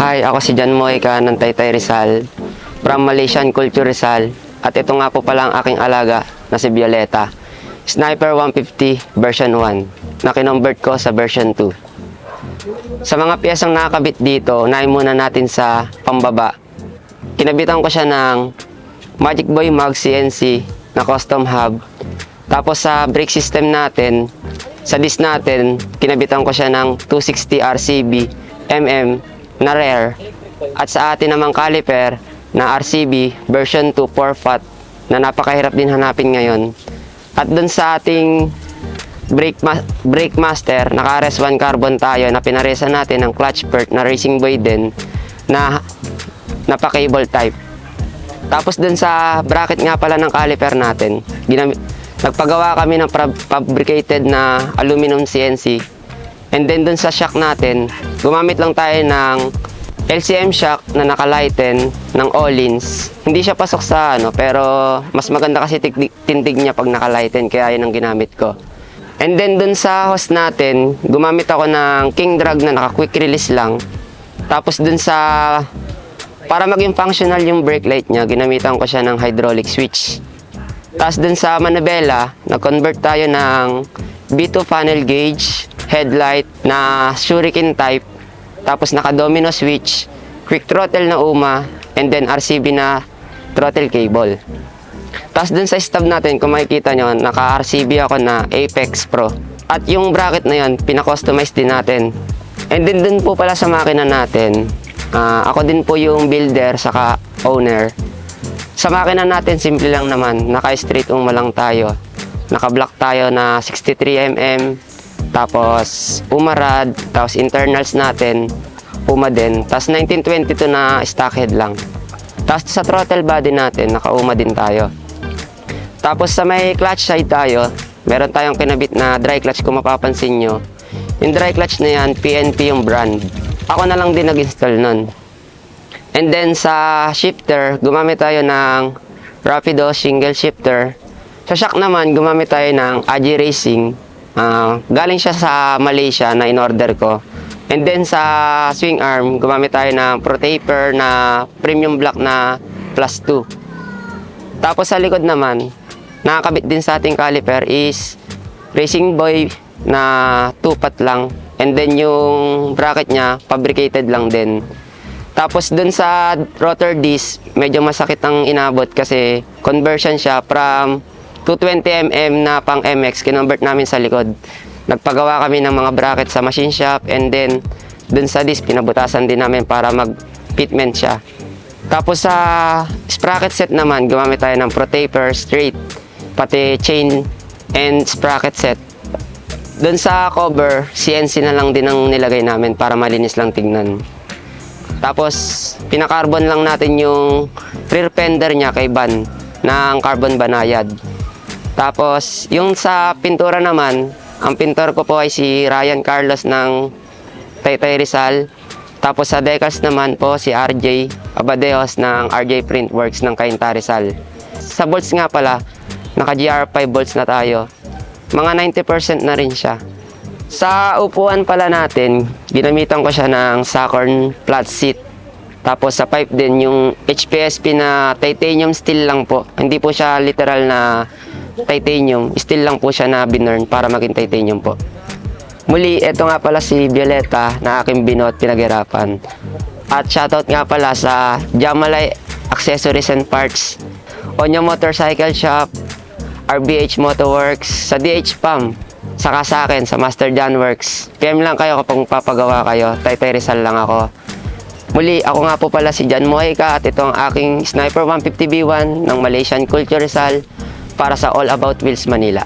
Hi, ako si John Moica ng Taytay Rizal from Malaysian Culture Rizal at ito nga po pala ang aking alaga na si Violeta. Sniper 150 version 1 na kinumbert ko sa version 2. Sa mga piyesang nakakabit dito, unahin muna natin sa pambaba. Kinabitan ko siya ng Magic Boy Mag CNC na custom hub. Tapos sa brake system natin, sa disc natin, kinabitan ko siya ng 260 RCB MM na rare. At sa atin namang caliper na RCB version 2 4 fat na napakahirap din hanapin ngayon. At dun sa ating brake, ma- brake master, naka RS1 carbon tayo na pinaresa natin ng clutch pert na racing boy din na napa-cable type. Tapos dun sa bracket nga pala ng caliper natin, nagpagawa kami ng fabricated na aluminum CNC. And then dun sa shock natin, gumamit lang tayo ng LCM shock na nakalighten ng Olins. Hindi siya pasok sa ano, pero mas maganda kasi tindig niya pag nakalighten, kaya yun ang ginamit ko. And then dun sa hose natin, gumamit ako ng King Drag na naka quick release lang. Tapos dun sa para maging functional yung brake light niya, ginamitan ko siya ng hydraulic switch. Tapos dun sa manabela, nag-convert tayo ng B2 funnel gauge, headlight na shuriken type, tapos naka-domino switch, quick throttle na UMA, and then RCB na throttle cable. Tapos dun sa stub natin, kung makikita nyo, naka-RCB ako na Apex Pro. At yung bracket na yun, pinakustomize din natin. And then dun po pala sa makina natin, ah, ako din po yung builder saka owner. Sa makina natin, simple lang naman. Naka-straight uma lang tayo. Naka-block tayo na 63mm. Tapos, umarad. Tapos, internals natin. Uma din. Tapos, 1922 na stock head lang. Tapos, sa throttle body natin, naka-uma din tayo. Tapos, sa may clutch side tayo, meron tayong kinabit na dry clutch kung mapapansin nyo. Yung dry clutch na yan, PNP yung brand. Ako na lang din nag-install nun. And then sa shifter, gumamit tayo ng Rapido single shifter. Sa shock naman, gumamit tayo ng Aji Racing. Ah, galing siya sa Malaysia na in-order ko. And then sa swing arm, gumamit tayo ng Pro Taper na premium black na plus 2. Tapos sa likod naman, nakakabit din sa ating caliper is Racing Boy na 2 pat lang. And then yung bracket niya, fabricated lang din. Tapos dun sa rotor disc, medyo masakit ang inabot kasi conversion siya from 220mm na pang MX, kinonvert namin sa likod. Nagpagawa kami ng mga bracket sa machine shop and then dun sa disc, pinabutasan din namin para mag-fitment siya. Tapos sa sprocket set naman, gumamit tayo ng Pro Taper straight, pati chain and sprocket set. Doon sa cover, CNC na lang din ang nilagay namin para malinis lang tignan. Tapos, pinakarbon lang natin yung rear fender niya kay Van ng carbon banayad. Tapos, yung sa pintura naman, ang pintor ko po ay si Ryan Carlos ng Taytay Rizal. Tapos sa decals naman po si RJ Abadeos ng RJ Printworks ng Cainta Rizal. Sa bolts nga pala, naka GR5 bolts na tayo. Mga 90% na rin siya. Sa upuan pala natin, ginamitan ko siya ng Sacorn flat seat. Tapos sa pipe din yung HPSP na titanium steel lang po. Hindi po siya literal na titanium. Steel lang po siya na binurn para maging titanium po. Muli, ito nga pala si Violeta na aking binuot pinaghirapan. At shoutout nga pala sa Jamalay Accessories and Parts, Onyo Motorcycle Shop, RBH Motorworks, sa DH PAM, saka sa akin, sa Master John Works. PM lang kayo kapag papagawa kayo. Taytay Rizal lang ako. Muli, ako nga po pala si John Mojica at ito ang aking Sniper 150B1 ng Malaysian Culture Rizal para sa All About Wheels Manila.